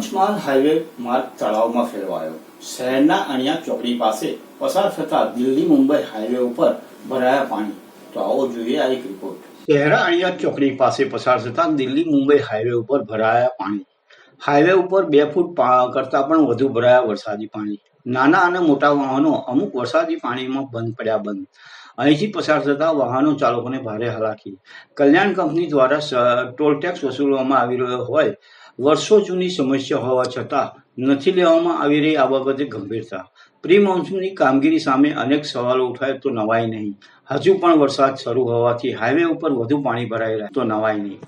Panchmahal highway માર્ગ તળાવમાં ફેરવાયો. શહેરના અણિયા ચોકડી પાસે પસાર થતા દિલ્હી મુંબઈ હાઈવે ઉપર ભરાયા પાણી. તો આવો જોઈએ આ એક રિપોર્ટ શહેરા અણિયા ચોકડી પાસે પસાર થતા દિલ્હી મુંબઈ હાઈવે ઉપર ભરાયા પાણી. હાઈવે ઉપર બે ફૂટ કરતા પણ વધુ ભરાયા વરસાદી પાણી. નાના અને મોટા વાહનો અમુક વરસાદી પાણીમાં બંધ પડ્યા બંધ. અહીંથી પસાર થતા વાહનો ચાલકોને ભારે હાલાકી. કલ્યાણ કંપની દ્વારા ટોલ ટેક્સ વસૂલવામાં આવી રહ્યો હોય વર્ષો જૂની સમસ્યા હોવા છતાં નથી લેવામાં આવી રહી આ બાબતે ગંભીરતા. પ્રી મોન્સૂનની કામગીરી સામે અનેક સવાલો ઉઠાય તો નવાય નહીં. હજુ પણ વરસાદ શરૂ હોવાથી હાઈવે ઉપર વધુ પાણી ભરાઈ રહે તો નવાય નહીં.